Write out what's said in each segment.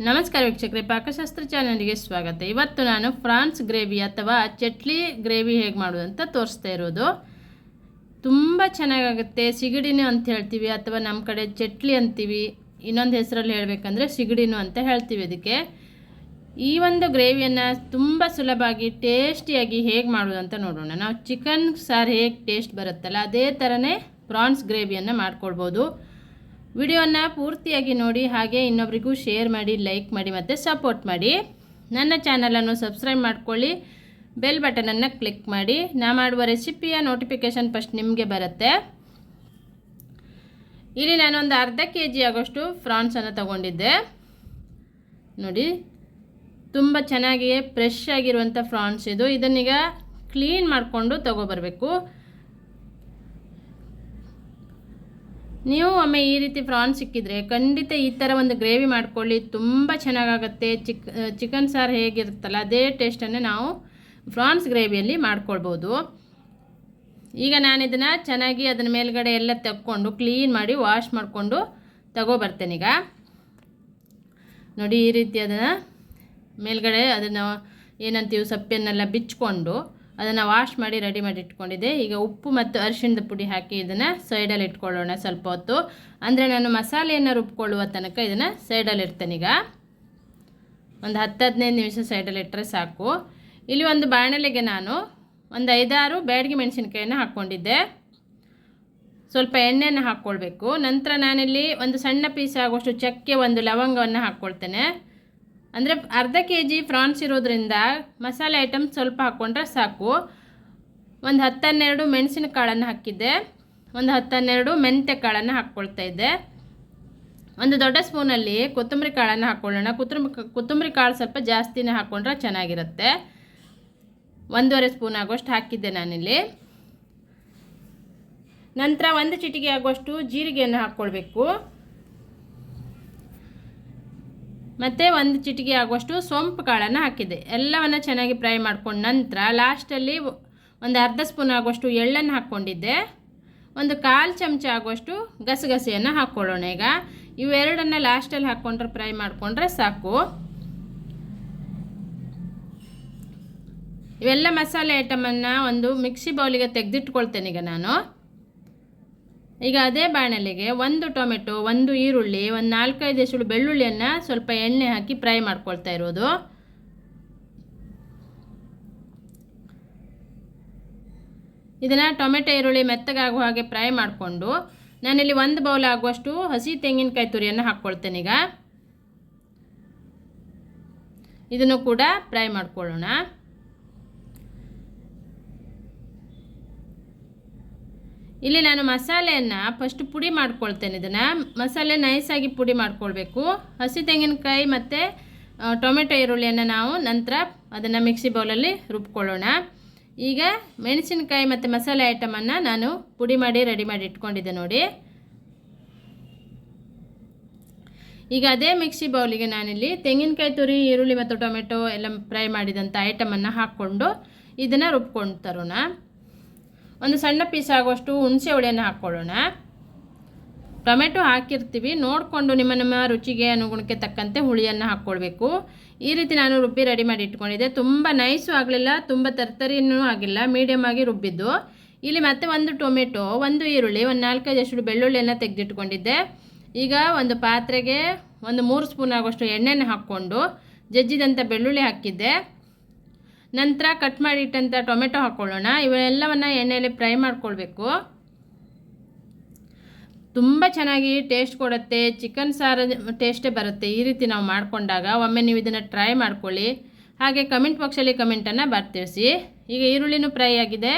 ನಮಸ್ಕಾರ ವೀಕ್ಷಕರೇ, ಪಾಕಶಾಸ್ತ್ರ ಚಾನಲ್ಗೆ ಸ್ವಾಗತ. ಇವತ್ತು ನಾನು ಫ್ರಾನ್ಸ್ ಗ್ರೇವಿ ಅಥವಾ ಚಟ್ಲಿ ಗ್ರೇವಿ ಹೇಗೆ ಮಾಡೋದು ಅಂತ ತೋರಿಸ್ತಾ ಇರೋದು. ತುಂಬ ಚೆನ್ನಾಗಾಗುತ್ತೆ. ಸಿಗಡಿನೂ ಅಂತ ಹೇಳ್ತೀವಿ ಅಥವಾ ನಮ್ಮ ಕಡೆ ಚಟ್ಲಿ ಅಂತೀವಿ. ಇನ್ನೊಂದು ಹೆಸರಲ್ಲಿ ಹೇಳಬೇಕಂದ್ರೆ ಸಿಗಡಿನೂ ಅಂತ ಹೇಳ್ತೀವಿ ಅದಕ್ಕೆ ಈ ಒಂದು ಗ್ರೇವಿಯನ್ನು ತುಂಬ ಸುಲಭವಾಗಿ ಟೇಸ್ಟಿಯಾಗಿ ಹೇಗೆ ಮಾಡೋದು ಅಂತ ನೋಡೋಣ. ನಾವು ಚಿಕನ್ ಸಾರು ಹೇಗೆ ಟೇಸ್ಟ್ ಬರುತ್ತಲ್ಲ, ಅದೇ ಥರನೇ ಪ್ರಾನ್ಸ್ ಗ್ರೇವಿಯನ್ನು ಮಾಡ್ಕೊಳ್ಬೋದು. ವಿಡಿಯೋನ ಪೂರ್ತಿಯಾಗಿ ನೋಡಿ, ಹಾಗೆ ಇನ್ನೊಬ್ರಿಗೂ ಶೇರ್ ಮಾಡಿ, ಲೈಕ್ ಮಾಡಿ ಮತ್ತು ಸಪೋರ್ಟ್ ಮಾಡಿ. ನನ್ನ ಚಾನಲನ್ನು ಸಬ್ಸ್ಕ್ರೈಬ್ ಮಾಡ್ಕೊಳ್ಳಿ, ಬೆಲ್ ಬಟನನ್ನು ಕ್ಲಿಕ್ ಮಾಡಿ. ನಾ ಮಾಡುವ ರೆಸಿಪಿಯ ನೋಟಿಫಿಕೇಷನ್ ಫಸ್ಟ್ ನಿಮಗೆ ಬರುತ್ತೆ. ಇಲ್ಲಿ ನಾನೊಂದು ಅರ್ಧ ಕೆ ಜಿ ಆಗೋಷ್ಟು ಫ್ರಾನ್ಸನ್ನು ತಗೊಂಡಿದ್ದೆ. ನೋಡಿ, ತುಂಬ ಚೆನ್ನಾಗಿ ಫ್ರೆಶ್ ಆಗಿರುವಂಥ ಫ್ರಾನ್ಸ್ ಇದು. ಇದನ್ನೀಗ ಕ್ಲೀನ್ ಮಾಡಿಕೊಂಡು ತಗೊಬರಬೇಕು. ನೀವು ಒಮ್ಮೆ ಈ ರೀತಿ ಫ್ರಾನ್ಸ್ ಸಿಕ್ಕಿದ್ರೆ ಖಂಡಿತ ಈ ಥರ ಒಂದು ಗ್ರೇವಿ ಮಾಡ್ಕೊಳ್ಳಿ, ತುಂಬ ಚೆನ್ನಾಗಾಗತ್ತೆ. ಚಿಕ್ ಚಿಕನ್ ಸಾರು ಹೇಗಿರುತ್ತಲ್ಲ, ಅದೇ ಟೇಸ್ಟನ್ನು ನಾವು ಫ್ರಾನ್ಸ್ ಗ್ರೇವಿಯಲ್ಲಿ ಮಾಡ್ಕೊಳ್ಬೋದು. ಈಗ ನಾನು ಇದನ್ನು ಚೆನ್ನಾಗಿ ಅದನ್ನ ಮೇಲ್ಗಡೆ ಎಲ್ಲ ತಕ್ಕೊಂಡು ಕ್ಲೀನ್ ಮಾಡಿ ವಾಶ್ ಮಾಡಿಕೊಂಡು ತಗೊಬರ್ತೇನೆ ಈಗ. ನೋಡಿ ಈ ರೀತಿ ಅದನ್ನು ಮೇಲ್ಗಡೆ ಅದನ್ನು ಏನಂತೀವಿ ಸಪ್ಪೆನ್ನೆಲ್ಲ ಬಿಚ್ಕೊಂಡು ಅದನ್ನು ವಾಶ್ ಮಾಡಿ ರೆಡಿ ಮಾಡಿ ಇಟ್ಕೊಂಡಿದ್ದೆ. ಈಗ ಉಪ್ಪು ಮತ್ತು ಅರಿಶಿಣದ ಪುಡಿ ಹಾಕಿ ಇದನ್ನು ಸೈಡಲ್ಲಿ ಇಟ್ಕೊಳ್ಳೋಣ ಸ್ವಲ್ಪ ಹೊತ್ತು. ಅಂದರೆ ನಾನು ಮಸಾಲೆಯನ್ನು ರುಬ್ಕೊಳ್ಳುವ ತನಕ ಇದನ್ನು ಸೈಡಲ್ಲಿ ಇಡ್ತೇನೆ ಈಗ. ಒಂದು ಹತ್ತು ಹದಿನೈದು ನಿಮಿಷ ಸೈಡಲ್ಲಿ ಇಟ್ಟರೆ ಸಾಕು. ಇಲ್ಲಿ ಒಂದು ಬಾಣಲೆಗೆ ನಾನು ಒಂದು ಐದಾರು ಬ್ಯಾಡಿಗೆ ಮೆಣಸಿನ್ಕಾಯನ್ನು ಹಾಕ್ಕೊಂಡಿದ್ದೆ. ಸ್ವಲ್ಪ ಎಣ್ಣೆಯನ್ನು ಹಾಕ್ಕೊಳ್ಬೇಕು. ನಂತರ ನಾನಿಲ್ಲಿ ಒಂದು ಸಣ್ಣ ಪೀಸ್ ಆಗುವಷ್ಟು ಚಕ್ಕೆ ಒಂದು ಲವಂಗವನ್ನು ಹಾಕ್ಕೊಳ್ತೇನೆ. ಅಂದರೆ ಅರ್ಧ ಕೆ ಜಿ ಫ್ರಾನ್ಸ್ ಇರೋದ್ರಿಂದ ಮಸಾಲೆ ಐಟಮ್ ಸ್ವಲ್ಪ ಹಾಕ್ಕೊಂಡ್ರೆ ಸಾಕು. ಒಂದು ಹತ್ತನ್ನೆರಡು ಮೆಣಸಿನ ಕಾಳನ್ನು ಹಾಕಿದ್ದೆ. ಒಂದು ಹತ್ತನ್ನೆರಡು ಮೆಂತ್ಯ ಕಾಳನ್ನು ಹಾಕ್ಕೊಳ್ತಾ ಇದ್ದೆ. ಒಂದು ದೊಡ್ಡ ಸ್ಪೂನಲ್ಲಿ ಕೊತ್ತಂಬರಿ ಕಾಳನ್ನು ಹಾಕ್ಕೊಳ್ಳೋಣ ಕೊತ್ತಂಬರಿ ಕೊತ್ತಂಬರಿ ಕಾಳು ಸ್ವಲ್ಪ ಜಾಸ್ತಿನೇ ಹಾಕ್ಕೊಂಡ್ರೆ ಚೆನ್ನಾಗಿರುತ್ತೆ. ಒಂದೂವರೆ ಸ್ಪೂನ್ ಆಗೋಷ್ಟು ಹಾಕಿದ್ದೆ ನಾನಿಲ್ಲಿ. ನಂತರ ಒಂದು ಚಿಟಿಕೆ ಆಗುವಷ್ಟು ಜೀರಿಗೆಯನ್ನು ಹಾಕ್ಕೊಳ್ಬೇಕು. ಮತ್ತು ಒಂದು ಚಿಟಿಕೆ ಆಗುವಷ್ಟು ಸೊಂಪು ಕಾಳನ್ನು ಹಾಕಿದ್ದೆ ಎಲ್ಲವನ್ನು ಚೆನ್ನಾಗಿ ಫ್ರೈ ಮಾಡ್ಕೊಂಡು ನಂತರ ಲಾಸ್ಟಲ್ಲಿ ಒಂದು ಅರ್ಧ ಸ್ಪೂನ್ ಆಗುವಷ್ಟು ಎಳ್ಳನ್ನು ಹಾಕ್ಕೊಂಡಿದ್ದೆ. ಒಂದು ಕಾಲು ಚಮಚ ಆಗುವಷ್ಟು ಗಸಗಸೆಯನ್ನು ಹಾಕ್ಕೊಳ್ಳೋಣ ಈಗ. ಇವೆರಡನ್ನು ಲಾಸ್ಟಲ್ಲಿ ಹಾಕ್ಕೊಂಡ್ರೆ ಫ್ರೈ ಮಾಡಿಕೊಂಡ್ರೆ ಸಾಕು. ಇವೆಲ್ಲ ಮಸಾಲೆ ಐಟಮನ್ನು ಒಂದು ಮಿಕ್ಸಿ ಬೌಲಿಗೆ ತೆಗೆದಿಟ್ಕೊಳ್ತೇನೆ ಈಗ ನಾನು. ಈಗ ಅದೇ ಬಾಣಲೆಗೆ ಒಂದು ಟೊಮೆಟೊ, ಒಂದು ಈರುಳ್ಳಿ, ಒಂದು ನಾಲ್ಕೈದು ಎಸಳು ಬೆಳ್ಳುಳ್ಳಿಯನ್ನು ಸ್ವಲ್ಪ ಎಣ್ಣೆ ಹಾಕಿ ಫ್ರೈ ಮಾಡ್ಕೊಳ್ತಾ ಇರೋದು. ಇದನ್ನು ಟೊಮೆಟೊ, ಈರುಳ್ಳಿ ಮೆತ್ತಗಾಗುವ ಹಾಗೆ ಫ್ರೈ ಮಾಡಿಕೊಂಡು ನಾನಿಲ್ಲಿ ಒಂದು ಬೌಲ್ ಆಗುವಷ್ಟು ಹಸಿ ತೆಂಗಿನಕಾಯಿ ತುರಿಯನ್ನು ಹಾಕ್ಕೊಳ್ತೇನೆ ಈಗ. ಇದನ್ನು ಕೂಡ ಫ್ರೈ ಮಾಡ್ಕೊಳ್ಳೋಣ. ಇಲ್ಲಿ ನಾನು ಮಸಾಲೆಯನ್ನು ಫಸ್ಟ್ ಪುಡಿ ಮಾಡ್ಕೊಳ್ತೇನೆ. ಇದನ್ನು ಮಸಾಲೆ ನೈಸಾಗಿ ಪುಡಿ ಮಾಡ್ಕೊಳ್ಬೇಕು. ಹಸಿ ತೆಂಗಿನಕಾಯಿ ಮತ್ತು ಟೊಮೆಟೊ ಈರುಳ್ಳಿಯನ್ನು ನಾವು ನಂತರ ಅದನ್ನು ಮಿಕ್ಸಿ ಬೌಲಲ್ಲಿ ರುಬ್ಕೊಳ್ಳೋಣ. ಈಗ ಮೆಣಸಿನಕಾಯಿ ಮತ್ತು ಮಸಾಲೆ ಐಟಮನ್ನು ನಾನು ಪುಡಿ ಮಾಡಿ ರೆಡಿ ಮಾಡಿ ಇಟ್ಕೊಂಡಿದ್ದೆ ನೋಡಿ. ಈಗ ಅದೇ ಮಿಕ್ಸಿ ಬೌಲಿಗೆ ನಾನಿಲ್ಲಿ ತೆಂಗಿನಕಾಯಿ ತುರಿ, ಈರುಳ್ಳಿ ಮತ್ತು ಟೊಮೆಟೊ ಎಲ್ಲ ಫ್ರೈ ಮಾಡಿದಂಥ ಐಟಮನ್ನು ಹಾಕ್ಕೊಂಡು ಇದನ್ನು ರುಬ್ಕೊಂಡು ತರೋಣ. ಒಂದು ಸಣ್ಣ ಪೀಸ್ ಆಗುವಷ್ಟು ಹುಣಸೆ ಹುಳಿಯನ್ನು ಹಾಕ್ಕೊಳ್ಳೋಣ. ಟೊಮೆಟೊ ಹಾಕಿರ್ತೀವಿ. ನೋಡಿಕೊಂಡು ನಿಮ್ಮ ನಿಮ್ಮ ರುಚಿಗೆ ಅನುಗುಣಕ್ಕೆ ತಕ್ಕಂತೆ ಹುಳಿಯನ್ನು ಹಾಕ್ಕೊಳ್ಬೇಕು. ಈ ರೀತಿ ನಾನು ರುಬ್ಬಿ ರೆಡಿ ಮಾಡಿ ಇಟ್ಕೊಂಡಿದ್ದೆ. ತುಂಬ ನೈಸು ಆಗಲಿಲ್ಲ. ತುಂಬ ತರ್ತರಿನೂ ಆಗಿಲ್ಲ. ಮೀಡಿಯಮ್ ಆಗಿ ರುಬ್ಬಿದ್ದು. ಇಲ್ಲಿ ಮತ್ತೆ ಒಂದು ಟೊಮೆಟೊ, ಒಂದು ಈರುಳ್ಳಿ, ಒಂದು ನಾಲ್ಕೈದು ಅಷ್ಟು ಬೆಳ್ಳುಳ್ಳಿಯನ್ನು ತೆಗೆದಿಟ್ಕೊಂಡಿದ್ದೆ. ಈಗ ಒಂದು ಪಾತ್ರೆಗೆ ಒಂದು ಮೂರು ಸ್ಪೂನ್ ಆಗುವಷ್ಟು ಎಣ್ಣೆನ ಹಾಕ್ಕೊಂಡು ಜಜ್ಜಿದಂಥ ಬೆಳ್ಳುಳ್ಳಿ ಹಾಕಿದ್ದೆ. ನಂತರ ಕಟ್ ಮಾಡಿಟ್ಟಂಥ ಟೊಮೆಟೊ ಹಾಕ್ಕೊಳ್ಳೋಣ ಇವೆಲ್ಲವನ್ನು ಎಣ್ಣೆಯಲ್ಲಿ ಫ್ರೈ ಮಾಡ್ಕೊಳ್ಬೇಕು. ತುಂಬ ಚೆನ್ನಾಗಿ ಟೇಸ್ಟ್ ಕೊಡುತ್ತೆ. ಚಿಕನ್ ಸಾರು ಟೇಸ್ಟೇ ಬರುತ್ತೆ. ಈ ರೀತಿ ನಾವು ಮಾಡಿಕೊಂಡಾಗ ಒಮ್ಮೆ ನೀವು ಇದನ್ನು ಟ್ರೈ ಮಾಡ್ಕೊಳ್ಳಿ. ಹಾಗೆ ಕಮೆಂಟ್ ಬಾಕ್ಸಲ್ಲಿ ಕಮೆಂಟನ್ನು ಬರ್ತಿಳಿಸಿ ಈಗ ಈರುಳ್ಳಿನೂ ಫ್ರೈ ಆಗಿದೆ.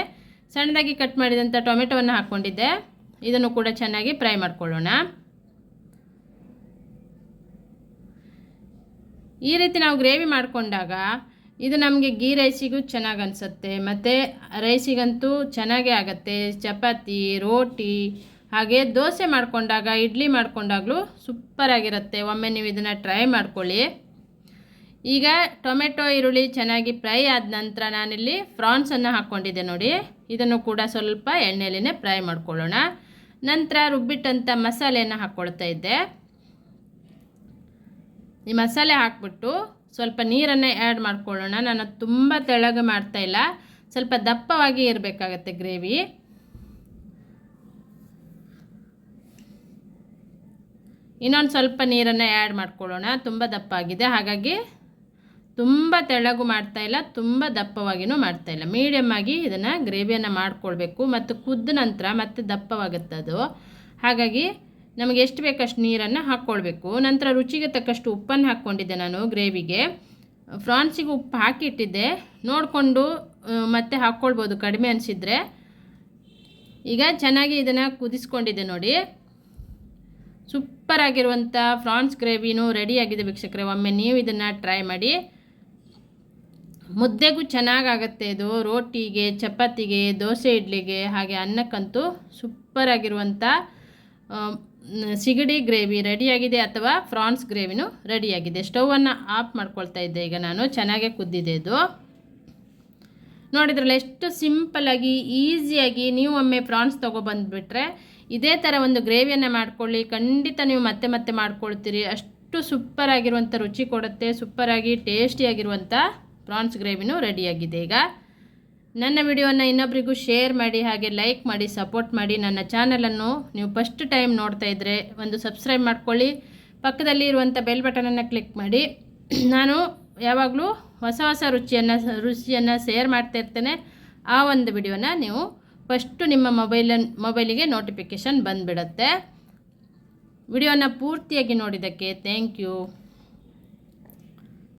ಸಣ್ಣದಾಗಿ ಕಟ್ ಮಾಡಿದಂಥ ಟೊಮೆಟೊವನ್ನು ಹಾಕ್ಕೊಂಡಿದ್ದೆ ಇದನ್ನು ಕೂಡ ಚೆನ್ನಾಗಿ ಫ್ರೈ ಮಾಡ್ಕೊಳ್ಳೋಣ. ಈ ರೀತಿ ನಾವು ಗ್ರೇವಿ ಮಾಡಿಕೊಂಡಾಗ ಇದು ನಮಗೆ ಗೀ ರೈಸಿಗೂ ಚೆನ್ನಾಗಿ ಅನಿಸುತ್ತೆ. ಮತ್ತು ರೈಸಿಗಂತೂ ಚೆನ್ನಾಗೇ ಆಗುತ್ತೆ. ಚಪಾತಿ, ರೋಟಿ, ಹಾಗೆ ದೋಸೆ ಮಾಡಿಕೊಂಡಾಗ, ಇಡ್ಲಿ ಮಾಡಿಕೊಂಡಾಗಲೂ ಸೂಪರಾಗಿರುತ್ತೆ ಒಮ್ಮೆ ನೀವು ಇದನ್ನು ಟ್ರೈ ಮಾಡ್ಕೊಳ್ಳಿ. ಈಗ ಟೊಮೆಟೊ, ಈರುಳ್ಳಿ ಚೆನ್ನಾಗಿ ಫ್ರೈ ಆದ ನಂತರ ನಾನಿಲ್ಲಿ ಫ್ರಾನ್ಸನ್ನು ಹಾಕ್ಕೊಂಡಿದ್ದೆ ನೋಡಿ. ಇದನ್ನು ಕೂಡ ಸ್ವಲ್ಪ ಎಣ್ಣೆಲಿನೇ ಫ್ರೈ ಮಾಡ್ಕೊಳ್ಳೋಣ. ನಂತರ ರುಬ್ಬಿಟ್ಟಂಥ ಮಸಾಲೆಯನ್ನು ಹಾಕ್ಕೊಳ್ತಾ ಇದ್ದೆ. ಈ ಮಸಾಲೆ ಹಾಕ್ಬಿಟ್ಟು ಸ್ವಲ್ಪ ನೀರನ್ನು ಆ್ಯಡ್ ಮಾಡ್ಕೊಳ್ಳೋಣ. ನಾನು ತುಂಬ ತೆಳಗೆ ಮಾಡ್ತಾ ಇಲ್ಲ. ಸ್ವಲ್ಪ ದಪ್ಪವಾಗಿ ಇರಬೇಕಾಗತ್ತೆ ಗ್ರೇವಿ. ಇನ್ನೊಂದು ಸ್ವಲ್ಪ ನೀರನ್ನು ಆ್ಯಡ್ ಮಾಡ್ಕೊಳ್ಳೋಣ. ತುಂಬ ದಪ್ಪ ಆಗಿದೆ ಹಾಗಾಗಿ ತುಂಬ ತೆಳಗು ಮಾಡ್ತಾ ಇಲ್ಲ, ತುಂಬ ದಪ್ಪವಾಗಿಯೂ ಮಾಡ್ತಾ ಇಲ್ಲ. ಮೀಡಿಯಮ್ ಆಗಿ ಇದನ್ನು ಗ್ರೇವಿಯನ್ನು ಮಾಡಿಕೊಳ್ಬೇಕು. ಮತ್ತು ಕುದ್ದ ನಂತರ ಮತ್ತೆ ದಪ್ಪವಾಗುತ್ತೆ ಅದು. ಹಾಗಾಗಿ ನಮಗೆ ಎಷ್ಟು ಬೇಕಷ್ಟು ನೀರನ್ನು ಹಾಕ್ಕೊಳ್ಬೇಕು. ನಂತರ ರುಚಿಗೆ ತಕ್ಕಷ್ಟು ಉಪ್ಪನ್ನು ಹಾಕ್ಕೊಂಡಿದ್ದೆ ನಾನು ಗ್ರೇವಿಗೆ. ಫ್ರಾನ್ಸಿಗೆ ಉಪ್ಪು ಹಾಕಿಟ್ಟಿದ್ದೆ. ನೋಡಿಕೊಂಡು ಮತ್ತೆ ಹಾಕ್ಕೊಳ್ಬೋದು ಕಡಿಮೆ ಅನಿಸಿದರೆ. ಈಗ ಚೆನ್ನಾಗಿ ಇದನ್ನು ಕುದಿಸ್ಕೊಂಡಿದ್ದೆ ನೋಡಿ. ಸೂಪರ್ ಆಗಿರುವಂಥ ಫ್ರಾನ್ಸ್ ಗ್ರೇವಿನೂ ರೆಡಿಯಾಗಿದೆ ವೀಕ್ಷಕರೇ. ಒಮ್ಮೆ ನೀವು ಇದನ್ನು ಟ್ರೈ ಮಾಡಿ. ಮುದ್ದೆಗೂ ಚೆನ್ನಾಗಾಗತ್ತೆ ಇದು. ರೋಟಿಗೆ, ಚಪಾತಿಗೆ, ದೋಸೆ, ಇಡ್ಲಿಗೆ, ಹಾಗೆ ಅನ್ನಕ್ಕಂತೂ ಸೂಪರ್ ಆಗಿರುವಂಥ ಸಿಗಡಿ ಗ್ರೇವಿ ರೆಡಿಯಾಗಿದೆ ಅಥವಾ ಫ್ರಾನ್ಸ್ ಗ್ರೇವಿನೂ ರೆಡಿಯಾಗಿದೆ. ಸ್ಟೌವನ್ನು ಆಫ್ ಮಾಡ್ಕೊಳ್ತಾ ಇದ್ದೆ. ಈಗ ನಾನು ಚೆನ್ನಾಗೇ ಕುದ್ದಿದೆ ಇದು. ನೋಡಿದ್ರಲ್ಲ, ಎಷ್ಟು ಸಿಂಪಲಾಗಿ ಈಸಿಯಾಗಿ ನೀವು ಒಮ್ಮೆ ಪ್ರಾನ್ಸ್ ತೊಗೊಬಂದುಬಿಟ್ರೆ ಇದೇ ಥರ ಒಂದು ಗ್ರೇವಿಯನ್ನು ಮಾಡ್ಕೊಳ್ಳಿ. ಖಂಡಿತ ನೀವು ಮತ್ತೆ ಮತ್ತೆ ಮಾಡ್ಕೊಳ್ತೀರಿ. ಅಷ್ಟು ಸೂಪರ್ ಆಗಿರುವಂಥ ರುಚಿ ಕೊಡುತ್ತೆ. ಸೂಪರಾಗಿ ಟೇಸ್ಟಿಯಾಗಿರುವಂಥ ಪ್ರಾನ್ಸ್ ಗ್ರೇವಿನೂ ರೆಡಿಯಾಗಿದೆ ಈಗ. ನನ್ನ ವಿಡಿಯೋನ ಇನ್ನೊಬ್ಬರಿಗೂ ಶೇರ್ ಮಾಡಿ ಹಾಗೆ ಲೈಕ್ ಮಾಡಿ ಸಪೋರ್ಟ್ ಮಾಡಿ ನನ್ನ ಚಾನಲನ್ನು ನೀವು ಫಸ್ಟ್ ಟೈಮ್ ನೋಡ್ತಾ ಇದ್ದರೆ ಒಂದು ಸಬ್ಸ್ಕ್ರೈಬ್ ಮಾಡ್ಕೊಳ್ಳಿ. ಪಕ್ಕದಲ್ಲಿ ಇರುವಂಥ ಬೆಲ್ ಬಟನನ್ನು ಕ್ಲಿಕ್ ಮಾಡಿ. ನಾನು ಯಾವಾಗಲೂ ಹೊಸ ಹೊಸ ರುಚಿಯನ್ನು ರುಚಿಯನ್ನು ಶೇರ್ ಮಾಡ್ತಾ ಇರ್ತೇನೆ. ಆ ಒಂದು ವಿಡಿಯೋನ ನೀವು ಫಸ್ಟು ನಿಮ್ಮ ಮೊಬೈಲ ಮೊಬೈಲಿಗೆ ನೋಟಿಫಿಕೇಷನ್ ಬಂದುಬಿಡುತ್ತೆ. ವಿಡಿಯೋನ ಪೂರ್ತಿಯಾಗಿ ನೋಡಿದ್ದಕ್ಕೆ ಥ್ಯಾಂಕ್ ಯು